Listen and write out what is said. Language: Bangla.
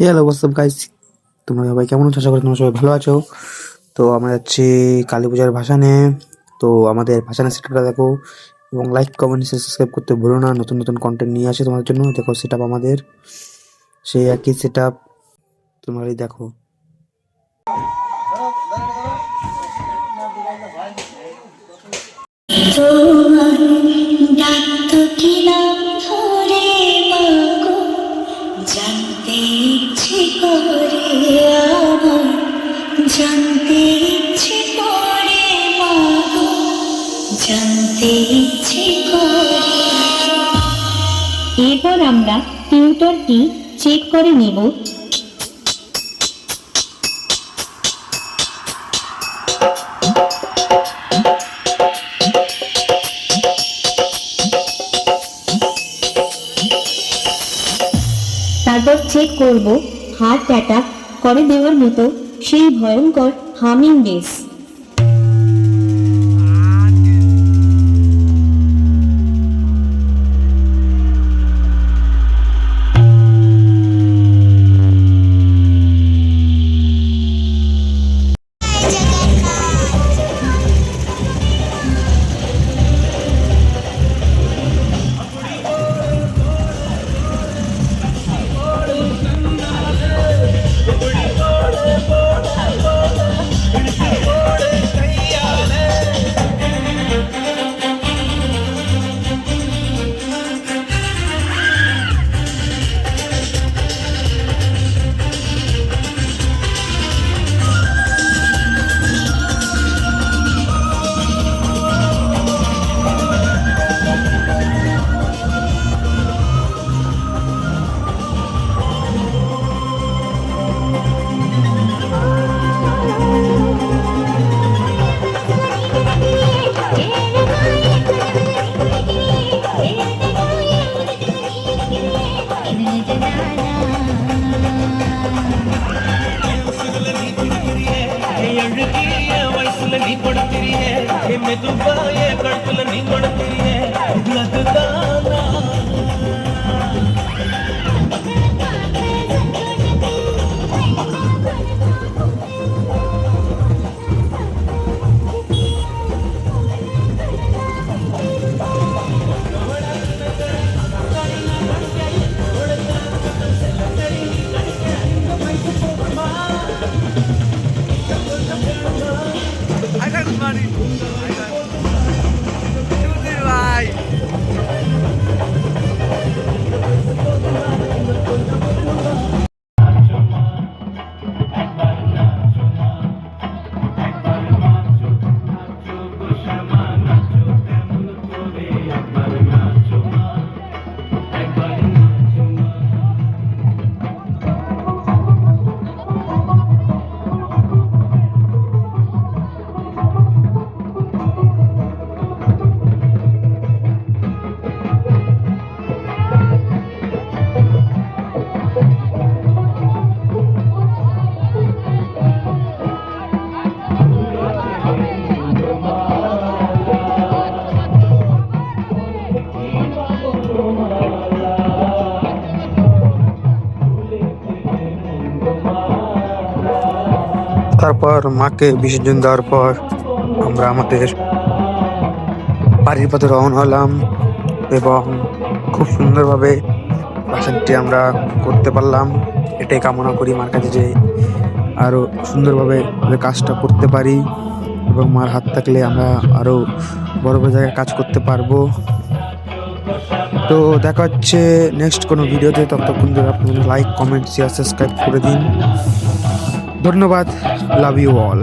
হ্যালো হোয়াটসঅ্যাপ গাইস তোমরা সবাই কেমন আছো? আশা করি তোমরা সবাই ভালো আছো। তো আমরা যাচ্ছি কালী পূজার ভাসানে। তো আমাদের ভাসানের সেটআপটা দেখো এবং লাইক কমেন্ট সাবস্ক্রাইব করতে ভুলো না। নতুন নতুন কন্টেন্ট নিয়ে আসে তোমাদের জন্য। দেখো সেটআপ আমাদের। সেই একই সেটআপ তোমরাই দেখো। তোমার ডাকতো জানতে ইচ্ছে করে মাগো জানতে ইচ্ছে করে। এরপর আমরা চেক করে নেব। তারপর চেক করব হার্ট অ্যাটাক করে দেওয়ার মতো সেই ভয়ঙ্কর হামিং বেস। நீ படுத்திரியே மெதுவாய கழுத்துல நீ படுத்திரியே ખેડૂત વાળી ભાઈ. তারপর মাকে বিসর্জন দেওয়ার পর আমরা আমাদের বাড়ির পথে রওনা হলাম এবং খুব সুন্দরভাবে ভাষণটি আমরা করতে পারলাম। এটাই কামনা করি মার কাছে যে আরও সুন্দরভাবে কাজটা করতে পারি এবং মার হাত থাকলে আমরা আরও বড় বড় জায়গায় কাজ করতে পারব। তো দেখা হচ্ছে নেক্সট কোনো ভিডিওতে ততক্ষণ ধরে আপনাদের লাইক কমেন্ট শেয়ার সাবস্ক্রাইব করে দিন। ধন্যবাদ লাভ ইউ অল